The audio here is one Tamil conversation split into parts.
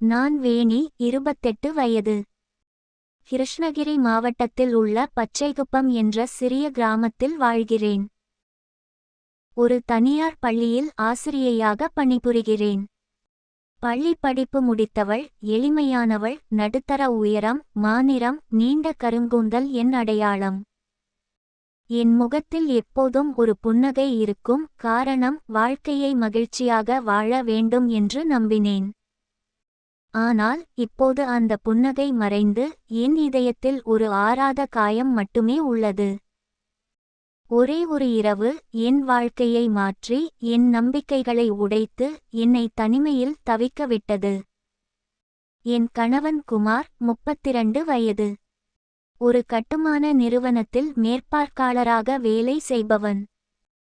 நான் வேணி இருபத்தெட்டு வயது. கிருஷ்ணகிரி மாவட்டத்தில் உள்ள பச்சைகுப்பம் என்ற சிறிய கிராமத்தில் வாழ்கிறேன். ஒரு தனியார் பள்ளியில் ஆசிரியையாக பணிபுரிகிறேன். பள்ளி படிப்பு முடித்தவள் எளிமையானவள் நடுத்தர உயரம் மாநிறம் நீண்ட கருங்கூந்தல் என் அடையாளம். என் முகத்தில் எப்போதும் ஒரு புன்னகை இருக்கும் காரணம் வாழ்க்கையை மகிழ்ச்சியாக வாழ வேண்டும் என்று நம்பினேன். ஆனால் இப்போது அந்த புன்னகை மறைந்து என் இதயத்தில் ஒரு ஆறாத காயம் மட்டுமே உள்ளது. ஒரே ஒரு இரவு என் வாழ்க்கையை மாற்றி என் நம்பிக்கைகளை உடைத்து என்னை தனிமையில் தவிக்க விட்டது. என் கணவன் குமார் முப்பத்திரண்டு வயது. ஒரு கட்டுமான நிறுவனத்தில் மேற்பார்க்காளராக வேலை செய்பவன்.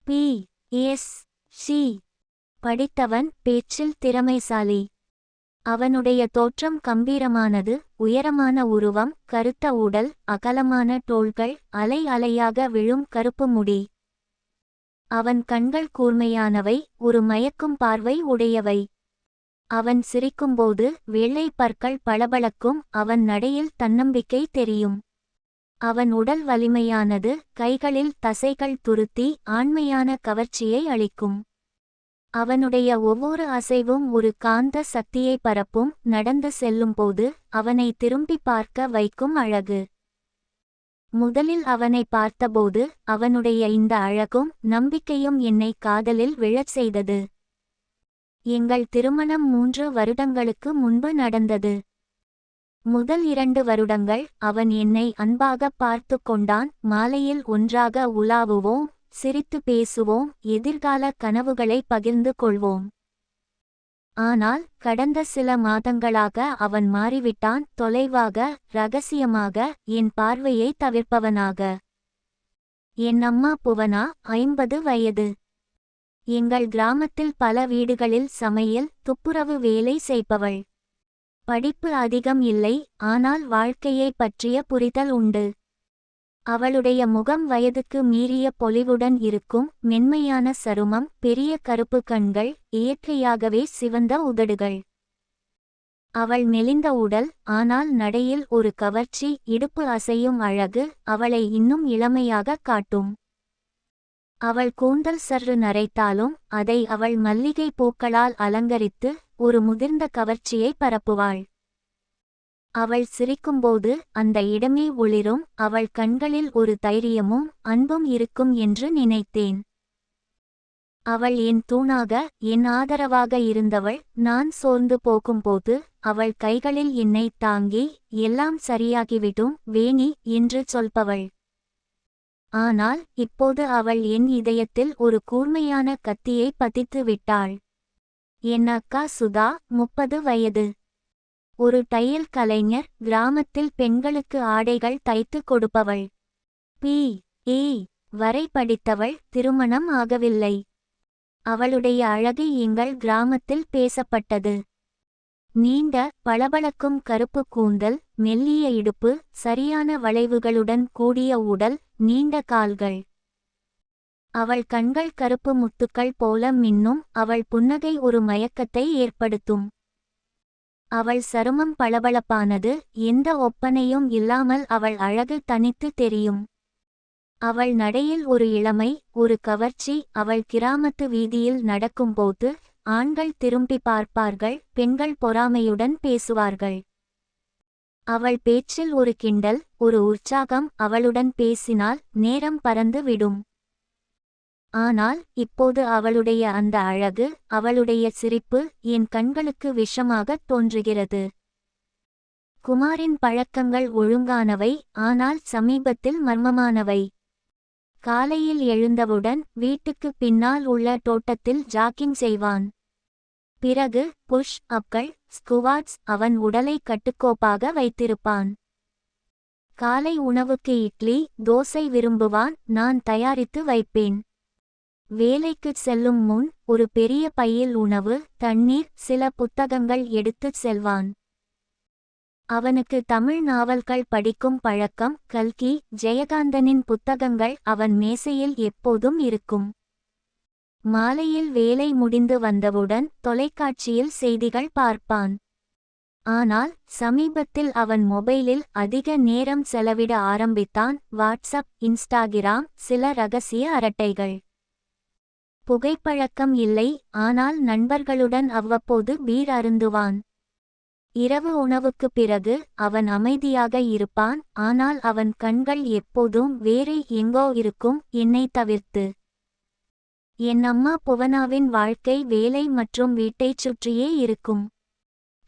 பி. எஸ். சி. படித்தவன் பேச்சில் திறமைசாலி. அவனுடைய தோற்றம் கம்பீரமானது உயரமான உருவம் கருத்த உடல் அகலமான தோள்கள் அலை அலையாக விழும் கருப்பு முடி. அவன் கண்கள் கூர்மையானவை ஒரு மயக்கும் பார்வை உடையவை. அவன் சிரிக்கும்போது வெள்ளை பற்கள் பளபளக்கும் அவன் நடையில் தன்னம்பிக்கை தெரியும். அவன் உடல் வலிமையானது கைகளில் தசைகள் துருத்தி ஆண்மையான கவர்ச்சியை அளிக்கும். அவனுடைய ஒவ்வொரு அசைவும் ஒரு காந்த சக்தியை பரப்பும் நடந்து செல்லும்போது அவனை திரும்பி பார்க்க வைக்கும் அழகு. முதலில் அவனை பார்த்தபோது அவனுடைய இந்த அழகும் நம்பிக்கையும் என்னை காதலில் விழச் செய்தது. எங்கள் திருமணம் மூன்று வருடங்களுக்கு முன்பு நடந்தது. முதல் இரண்டு வருடங்கள் அவன் என்னை அன்பாக பார்த்து கொண்டான் மாலையில் ஒன்றாக உலாவுவோம் சிரித்து பேசுவோம் எதிர்கால கனவுகளை பகிர்ந்து கொள்வோம். ஆனால் கடந்த சில மாதங்களாக அவன் மாறிவிட்டான் தொலைவாக ரகசியமாக என் பார்வையை தவிர்ப்பவனாக. என் அம்மா புவனா ஐம்பது வயது. எங்கள் கிராமத்தில் பல வீடுகளில் சமையல் துப்புரவு வேலை செய்பவள். படிப்பு அதிகம் இல்லை ஆனால் வாழ்க்கையை பற்றிய புரிதல் உண்டு. அவளுடைய முகம் வயதுக்கு மீறிய பொலிவுடன் இருக்கும் மென்மையான சருமம் பெரிய கருப்பு கண்கள் இயற்கையாகவே சிவந்த உதடுகள். அவள் மெலிந்த உடல் ஆனால் நடையில் ஒரு கவர்ச்சி இடுப்பு அசையும் அழகு அவளை இன்னும் இளமையாக காட்டும். அவள் கூந்தல் சற்று நரைத்தாலும் அதை அவள் மல்லிகை பூக்களால் அலங்கரித்து ஒரு முதிர்ந்த கவர்ச்சியை பரப்புவாள். அவள் சிரிக்கும்போது அந்த இடமே ஒளிரும் அவள் கண்களில் ஒரு தைரியமும் அன்பும் இருக்கும் என்று நினைத்தேன். அவள் என் தூணாக என் ஆதரவாக இருந்தவள் நான் சோர்ந்து போகும்போது அவள் கைகளில் என்னை தாங்கி எல்லாம் சரியாகிவிடும் வேணி என்று சொல்பவள். ஆனால் இப்போது அவள் என் இதயத்தில் ஒரு கூர்மையான கத்தியை பதித்து விட்டாள் என் அக்கா சுதா முப்பது வயது. ஒரு தையல் கலைஞர் கிராமத்தில் பெண்களுக்கு ஆடைகள் தைத்து கொடுப்பவள். பி. ஏ. வரை படித்தவள் திருமணம் ஆகவில்லை. அவளுடைய அழகு எங்கள் கிராமத்தில் பேசப்பட்டது. நீண்ட பளபளக்கும் கருப்பு கூந்தல் மெல்லிய இடுப்பு சரியான வளைவுகளுடன் கூடிய உடல் நீண்ட கால்கள். அவள் கண்கள் கருப்பு முத்துக்கள் போல மின்னும் அவள் புன்னகை ஒரு மயக்கத்தை ஏற்படுத்தும். அவள் சருமம் பளபளப்பானது எந்த ஒப்பனையும் இல்லாமல் அவள் அழகு தனித்து தெரியும். அவள் நடையில் ஒரு இளமை ஒரு கவர்ச்சி அவள் கிராமத்து வீதியில் நடக்கும்போது ஆண்கள் திரும்பி பார்ப்பார்கள் பெண்கள் பொறாமையுடன் பேசுவார்கள். அவள் பேச்சில் ஒரு கிண்டல் ஒரு உற்சாகம் அவளுடன் பேசினால் நேரம் பறந்து விடும். ஆனால் இப்போது அவளுடைய அந்த அழகு அவளுடைய சிரிப்பு என் கண்களுக்கு விஷமாகத் தோன்றுகிறது. குமாரின் பழக்கங்கள் ஒழுங்கானவை ஆனால் சமீபத்தில் மர்மமானவை. காலையில் எழுந்தவுடன் வீட்டுக்கு பின்னால் உள்ள தோட்டத்தில் ஜாக்கிங் செய்வான். பிறகு புஷ் அப்கள் ஸ்குவாட்ஸ் அவன் உடலை கட்டுக்கோப்பாக வைத்திருப்பான். காலை உணவுக்கு இட்லி தோசை விரும்புவான் நான் தயாரித்து வைப்பேன். வேலைக்குச் செல்லும் முன் ஒரு பெரிய பையில் உணவு தண்ணீர் சில புத்தகங்கள் எடுத்துச் செல்வான். அவனுக்கு தமிழ் நாவல்கள் படிக்கும் பழக்கம் கல்கி ஜெயகாந்தனின் புத்தகங்கள் அவன் மேசையில் எப்போதும் இருக்கும். மாலையில் வேலை முடிந்து வந்தவுடன் தொலைக்காட்சியில் செய்திகள் பார்ப்பான். ஆனால் சமீபத்தில் அவன் மொபைலில் அதிக நேரம் செலவிட ஆரம்பித்தான். வாட்ஸ்அப் இன்ஸ்டாகிராம் சில ரகசிய அரட்டைகள். புகைப்பழக்கம் இல்லை ஆனால் நண்பர்களுடன் அவ்வப்போது பீர் அருந்துவான். இரவு உணவுக்குப் பிறகு அவன் அமைதியாக இருப்பான் ஆனால் அவன் கண்கள் எப்போதும் வேறு எங்கோ இருக்கும் என்னை தவிர்த்து. என் அம்மா புவனாவின் வாழ்க்கை வேலை மற்றும் வீட்டைச் சுற்றியே இருக்கும்.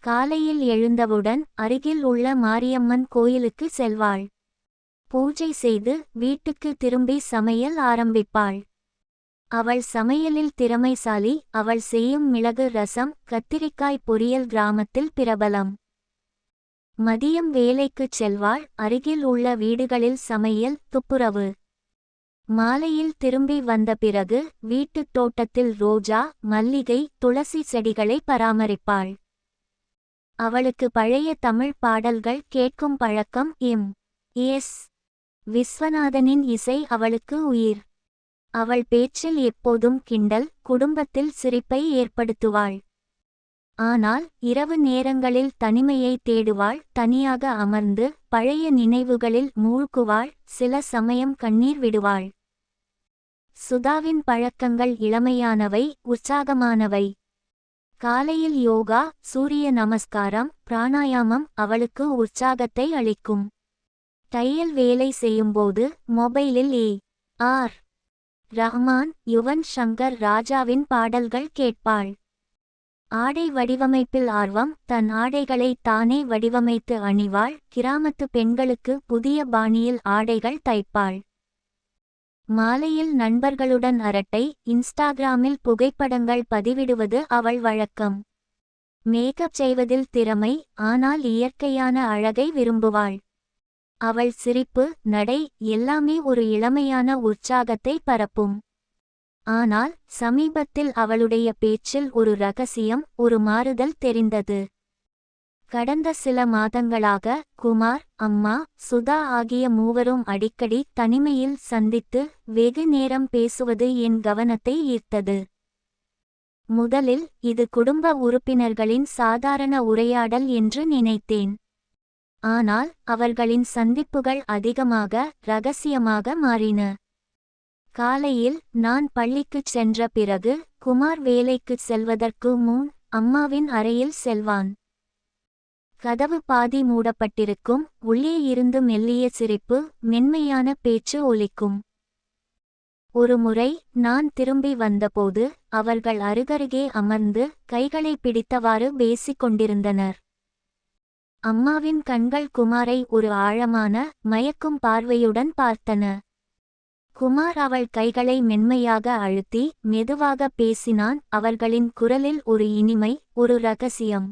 காலையில் எழுந்தவுடன் அருகில் உள்ள மாரியம்மன் கோயிலுக்கு செல்வாள். பூஜை செய்து வீட்டுக்கு திரும்பி சமையல் ஆரம்பிப்பாள். அவள் சமையலில் திறமைசாலி அவள் செய்யும் மிளகு ரசம் கத்திரிக்காய் பொரியல் கிராமத்தில் பிரபலம். மதியம் வேலைக்குச் செல்வாள் அருகில் உள்ள வீடுகளில் சமையல் துப்புரவு. மாலையில் திரும்பி வந்த பிறகு வீட்டுத் தோட்டத்தில் ரோஜா மல்லிகை துளசி செடிகளை பராமரிப்பாள். அவளுக்கு பழைய தமிழ் பாடல்கள் கேட்கும் பழக்கம் எம் எஸ். விஸ்வநாதனின் இசை அவளுக்கு உயிர். அவள் பேச்சில் எப்போதும் கிண்டல் குடும்பத்தில் சிரிப்பை ஏற்படுத்துவாள். ஆனால் இரவு நேரங்களில் தனிமையை தேடுவாள் தனியாக அமர்ந்து பழைய நினைவுகளில் மூழ்குவாள் சில சமயம் கண்ணீர் விடுவாள். சுதாவின் பழக்கங்கள் இளமையானவை உற்சாகமானவை. காலையில் யோகா சூரிய நமஸ்காரம் பிராணாயாமம் அவளுக்கு உற்சாகத்தை அளிக்கும். தையல் வேலை செய்யும்போது மொபைலில் ஏ ஆர் ரஹ்மான் யுவன் ஷங்கர் ராஜாவின் பாடல்கள் கேட்பாள். ஆடை வடிவமைப்பில் ஆர்வம் தன் ஆடைகளை தானே வடிவமைத்து அணிவாள் கிராமத்து பெண்களுக்கு புதிய பாணியில் ஆடைகள் தைப்பாள். மாலையில் நண்பர்களுடன் அரட்டை இன்ஸ்டாகிராமில் புகைப்படங்கள் பதிவிடுவது அவள் வழக்கம். மேக்கப் செய்வதில் திறமை ஆனால் இயற்கையான அழகை விரும்புவாள். அவள் சிரிப்பு நடை எல்லாமே ஒரு இளமையான உற்சாகத்தை பரப்பும். ஆனால் சமீபத்தில் அவளுடைய பேச்சில் ஒரு ரகசியம் ஒரு மாறுதல் தெரிந்தது. கடந்த சில மாதங்களாக குமார் அம்மா சுதா ஆகிய மூவரும் அடிக்கடி தனிமையில் சந்தித்து வெகு நேரம் பேசுவது என் கவனத்தை ஈர்த்தது. முதலில் இது குடும்ப உறுப்பினர்களின் சாதாரண உரையாடல் என்று நினைத்தேன். ஆனால் அவர்களின் சந்திப்புகள் அதிகமாக ரகசியமாக மாறின. காலையில் நான் பள்ளிக்குச் சென்ற பிறகு குமார் வேலைக்குச் செல்வதற்கு முன் அம்மாவின் அறையில் செல்வான். கதவு பாதி மூடப்பட்டிருக்கும் உள்ளே இருந்து மெல்லிய சிரிப்பு மென்மையான பேச்சு ஒலிக்கும். ஒருமுறை நான் திரும்பி வந்தபோது அவர்கள் அருகருகே அமர்ந்து கைகளை பிடித்தவாறு பேசிக் கொண்டிருந்தனர். அம்மாவின் கண்கள் குமாரை ஒரு ஆழமான மயக்கும் பார்வையுடன் பார்த்தன. குமார் அவள் கைகளை மென்மையாக அழுத்தி மெதுவாக பேசினான் அவர்களின் குரலில் ஒரு இனிமை ஒரு ரகசியம்.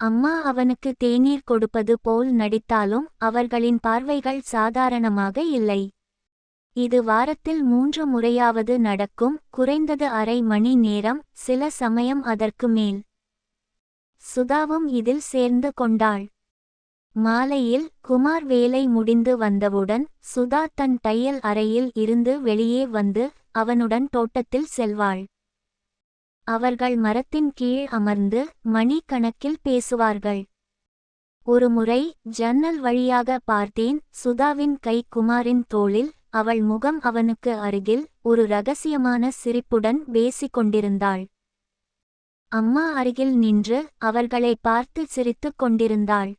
அம்மா அவனுக்கு தேநீர் கொடுப்பது போல் நடித்தாலும் அவர்களின் பார்வைகள் சாதாரணமாக இல்லை. இது வாரத்தில் மூன்று முறையாவது நடக்கும் குறைந்தது அரை மணி நேரம் சில சமயம் அதற்கு மேல். சுதாவும் இதில் சேர்ந்து கொண்டாள். மாலையில் குமார் வேலை முடிந்து வந்தவுடன் சுதா தன் தையல் அறையில் இருந்து வெளியே வந்து அவனுடன் தோட்டத்தில் செல்வாள். அவர்கள் மரத்தின் கீழ் அமர்ந்து மணிக்கணக்கில் பேசுவார்கள். ஒருமுறை ஜன்னல் வழியாக பார்த்தேன் சுதாவின் கை குமாரின் தோளில் அவள் முகம் அவனுக்கு அருகில் ஒரு ரகசியமான சிரிப்புடன் பேசிக் கொண்டிருந்தாள் அம்மா அருகில் நின்று அவர்களை பார்த்து சிரித்துக் கொண்டிருந்தாள்.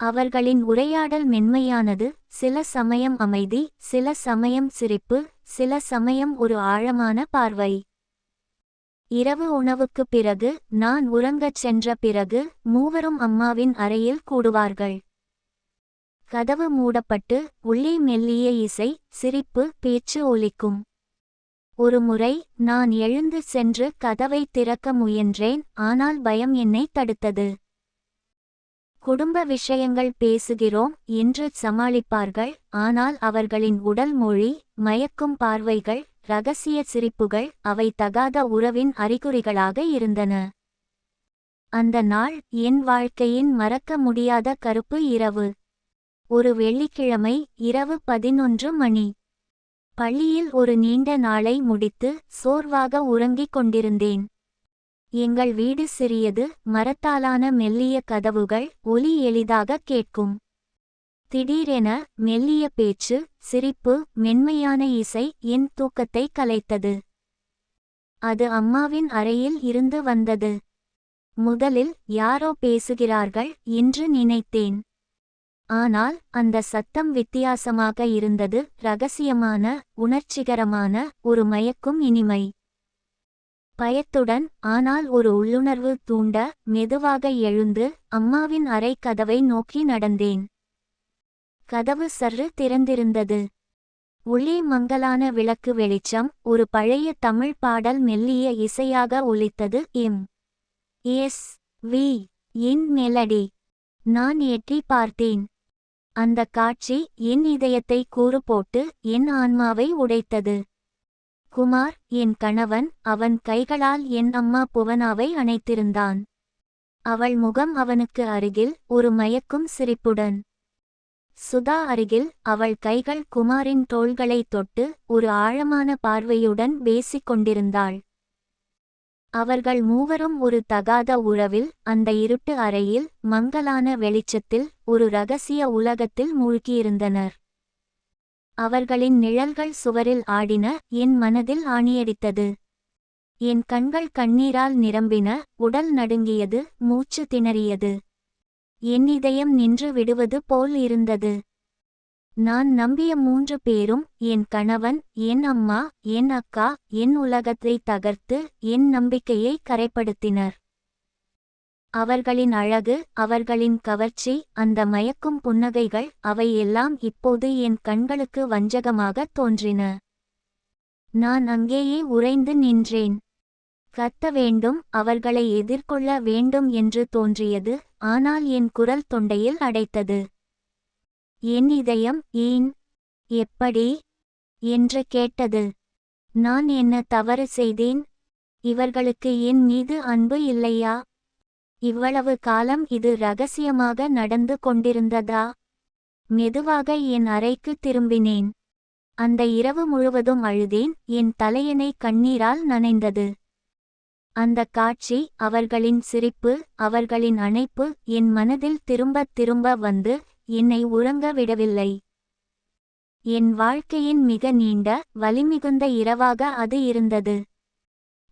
அவர்களின் உரையாடல் மென்மையானது சில சமயம் அமைதி சில சமயம் சிரிப்பு சில சமயம் ஒரு ஆழமான பார்வை. இரவு உணவுக்குப் பிறகு நான் உறங்கச் சென்ற பிறகு மூவரும் அம்மாவின் அறையில் கூடுவார்கள். கதவு மூடப்பட்டு உள்ளே மெல்லிய இசை சிரிப்பு பேச்சு ஒலிக்கும். ஒருமுறை நான் எழுந்து சென்று கதவை திறக்க முயன்றேன் ஆனால் பயம் என்னை தடுத்தது. குடும்ப விஷயங்கள் பேசுகிறோம் என்று சமாளிப்பார்கள் ஆனால் அவர்களின் உடல் மொழி மயக்கும் பார்வைகள் ரகசிய சிரிப்புகள் அவை தகாத உறவின் அறிகுறிகளாக இருந்தன. அந்த நாள் என் வாழ்க்கையின் மறக்க முடியாத கருப்பு இரவு. ஒரு வெள்ளிக்கிழமை இரவு பதினொன்று மணி. பள்ளியில் ஒரு நீண்ட நாளை முடித்து சோர்வாக உறங்கிக் கொண்டிருந்தேன். எங்கள் வீடு சிறியது மரத்தாலான மெல்லிய கதவுகள் ஒலி எளிதாக கேட்கும். திடீரென மெல்லிய பேச்சு சிரிப்பு மென்மையான இசை என் தூக்கத்தை கலைத்தது. அது அம்மாவின் அறையில் இருந்து வந்தது. முதலில் யாரோ பேசுகிறார்கள் என்று நினைத்தேன். ஆனால் அந்த சத்தம் வித்தியாசமாக இருந்தது ரகசியமான உணர்ச்சிகரமான ஒரு மயக்கும் இனிமை. பயத்துடன் ஆனால் ஒரு உள்ளுணர்வு தூண்ட மெதுவாக எழுந்து அம்மாவின் அறை கதவை நோக்கி நடந்தேன். கதவு சற்று திறந்திருந்தது. உள்ளே மங்கலான விளக்கு வெளிச்சம் ஒரு பழைய தமிழ் பாடல் மெல்லிய இசையாக ஒலித்தது எம். எஸ். வி. இன் மெலடி. நான் எட்டி பார்த்தேன். அந்த காட்சி என் இதயத்தை கூறு போட்டு என் ஆன்மாவை உடைத்தது. குமார் என் கணவன் அவன் கைகளால் என் அம்மா புவனாவை அணைத்திருந்தான். அவள் முகம் அவனுக்கு அருகில் ஒரு மயக்கும் சிரிப்புடன். சுதா அருகில் அவள் கைகள் குமாரின் தோள்களை தொட்டு ஒரு ஆழமான பார்வையுடன் பேசிக் கொண்டிருந்தாள். அவர்கள் மூவரும் ஒரு தகாத உறவில் அந்த இருட்டு அறையில் மங்கலான வெளிச்சத்தில் ஒரு ரகசிய உலகத்தில் மூழ்கியிருந்தனர். அவர்களின் நிழல்கள் சுவரில் ஆடின என் மனதில் ஆணியடித்தது. என் கண்கள் கண்ணீரால் நிரம்பின உடல் நடுங்கியது மூச்சு திணறியது. என் இதயம் நின்று விடுவது போல் இருந்தது. நான் நம்பிய மூன்று பேரும் என் கணவன் என் அம்மா என் அக்கா என் உலகத்தை தகர்த்து என் நம்பிக்கையை கரைப்படுத்தினர். அவர்களின் அழகு அவர்களின் கவர்ச்சி அந்த மயக்கும் புன்னகைகள் அவை எல்லாம் இப்போது என் கண்களுக்கு வஞ்சகமாகத் தோன்றின. நான் அங்கேயே உறைந்து நின்றேன். கத்த வேண்டும் அவர்களை எதிர்கொள்ள வேண்டும் என்று தோன்றியது ஆனால் என் குரல் தொண்டையில் அடைத்தது. என் இதயம் ஏன்? எப்படி? என்று கேட்டது. நான் என்ன தவறு செய்தேன்? இவர்களுக்கு என் மீது அன்பு இல்லையா? இவ்வளவு காலம் இது ரகசியமாக நடந்து கொண்டிருந்ததா? மெதுவாக என் அறைக்கு திரும்பினேன். அந்த இரவு முழுவதும் அழுதேன் என் தலையணை கண்ணீரால் நனைந்தது. அந்த காட்சி அவர்களின் சிரிப்பு அவர்களின் அணைப்பு என் மனதில் திரும்பத் திரும்ப வந்து என்னை உறங்க விடவில்லை. என் வாழ்க்கையின் மிக நீண்ட வலிமிகுந்த இரவாக அது இருந்தது.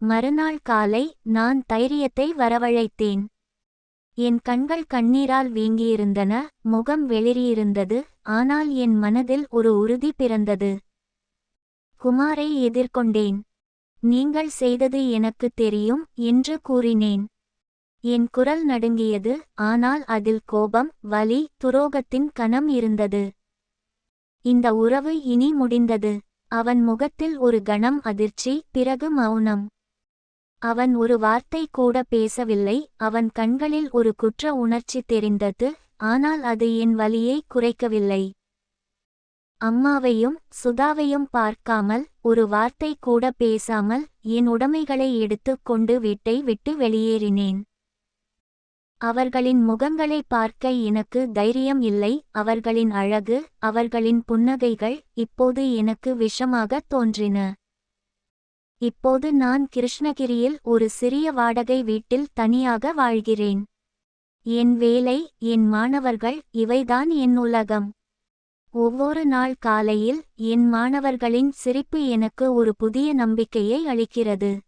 மறுநாள் காலை நான் தைரியத்தை வரவழைத்தேன். என் கண்கள் கண்ணீரால் வீங்கியிருந்தன முகம் வெளிரியிருந்தது ஆனால் என் மனதில் ஒரு உறுதி பிறந்தது. குமாரை எதிர்கொண்டேன். நீங்கள் செய்தது எனக்கு தெரியும் என்று கூறினேன். என் குரல் நடுங்கியது ஆனால் அதில் கோபம் வலி துரோகத்தின் கணம் இருந்தது. இந்த உறவு இனி முடிந்தது. அவன் முகத்தில் ஒரு கணம் அதிர்ச்சி பிறகு மௌனம். அவன் ஒரு வார்த்தை கூட பேசவில்லை அவன் கண்களில் ஒரு குற்ற உணர்ச்சி தெரிந்தது ஆனால் அது என் வலியை குறைக்கவில்லை. அம்மாவையும் சுதாவையும் பார்க்காமல் ஒரு வார்த்தை கூட பேசாமல் என் உடைமைகளை எடுத்துக் கொண்டு வீட்டை விட்டு வெளியேறினேன். அவர்களின் முகங்களை பார்க்க எனக்கு தைரியம் இல்லை அவர்களின் அழகு அவர்களின் புன்னகைகள் இப்போது எனக்கு விஷமாகத் தோன்றின. இப்போது நான் கிருஷ்ணகிரியில் ஒரு சிறிய வாடகை வீட்டில் தனியாக வாழ்கிறேன். என் வேலை என் மாணவர்கள் இவைதான் என் உலகம். ஒவ்வொரு நாள் காலையில் என் மாணவர்களின் சிரிப்பு எனக்கு ஒரு புதிய நம்பிக்கையை அளிக்கிறது.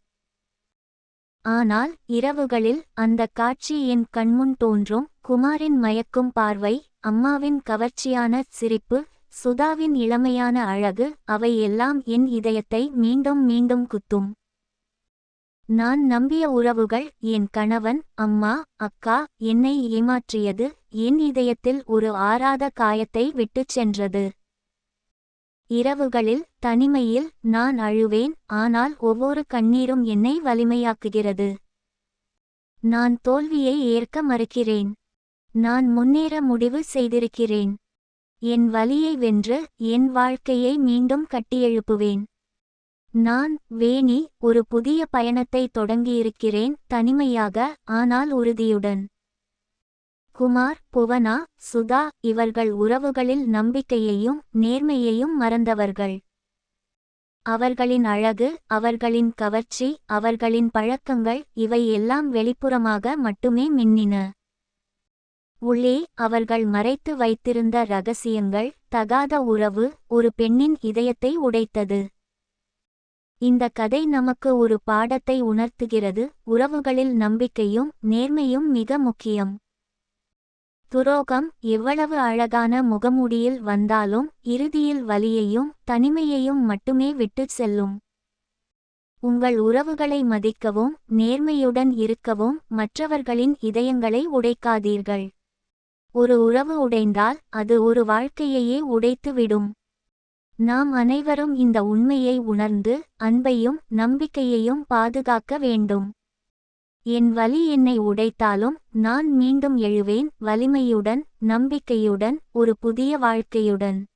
ஆனால் இரவுகளில் அந்த காட்சி என் கண்முன் தோன்றும். குமாரின் மயக்கும் பார்வை அம்மாவின் கவர்ச்சியான சிரிப்பு சுதாவின் இளமையான அழகு அவை எல்லாம் என் இதயத்தை மீண்டும் மீண்டும் குத்தும். நான் நம்பிய உறவுகள் என் கணவன் அம்மா அக்கா என்னை ஏமாற்றியது என் இதயத்தில் ஒரு ஆறாத காயத்தை விட்டுச் சென்றது. இரவுகளில் தனிமையில் நான் அழுவேன் ஆனால் ஒவ்வொரு கண்ணீரும் என்னை வலிமையாக்குகிறது. நான் தோல்வியை ஏற்க மறுக்கிறேன். நான் முன்னேற முடிவு செய்திருக்கிறேன். என் வலியை வென்று என் வாழ்க்கையை மீண்டும் கட்டியெழுப்புவேன். நான் வேணி ஒரு புதிய பயணத்தை தொடங்கியிருக்கிறேன் தனிமையாக ஆனால் உறுதியுடன். குமார் புவனா சுதா இவர்கள் உறவுகளில் நம்பிக்கையையும் நேர்மையையும் மறந்தவர்கள். அவர்களின் அழகு அவர்களின் கவர்ச்சி அவர்களின் பழக்கங்கள் இவை எல்லாம் வெளிப்புறமாக மட்டுமே மின்னின. உள்ளே அவர்கள் மறைத்து வைத்திருந்த ரகசியங்கள் தகாத உறவு ஒரு பெண்ணின் இதயத்தை உடைத்தது. இந்த கதை நமக்கு ஒரு பாடத்தை உணர்த்துகிறது. உறவுகளில் நம்பிக்கையும் நேர்மையும் மிக முக்கியம். துரோகம் எவ்வளவு அழகான முகமூடியில் வந்தாலும் இறுதியில் வலியையும் தனிமையையும் மட்டுமே விட்டுச் செல்லும். உங்கள் உறவுகளை மதிக்கவும் நேர்மையுடன் இருக்கவும் மற்றவர்களின் இதயங்களை உடைக்காதீர்கள். ஒரு உறவு உடைந்தால் அது ஒரு வாழ்க்கையையே உடைத்துவிடும் நாம் அனைவரும் இந்த உண்மையை உணர்ந்து அன்பையும் நம்பிக்கையையும் பாதுகாக்க வேண்டும். என் வலி என்னை உடைத்தாலும் நான் மீண்டும் எழுவேன் வலிமையுடன் நம்பிக்கையுடன் ஒரு புதிய வாழ்க்கையுடன்.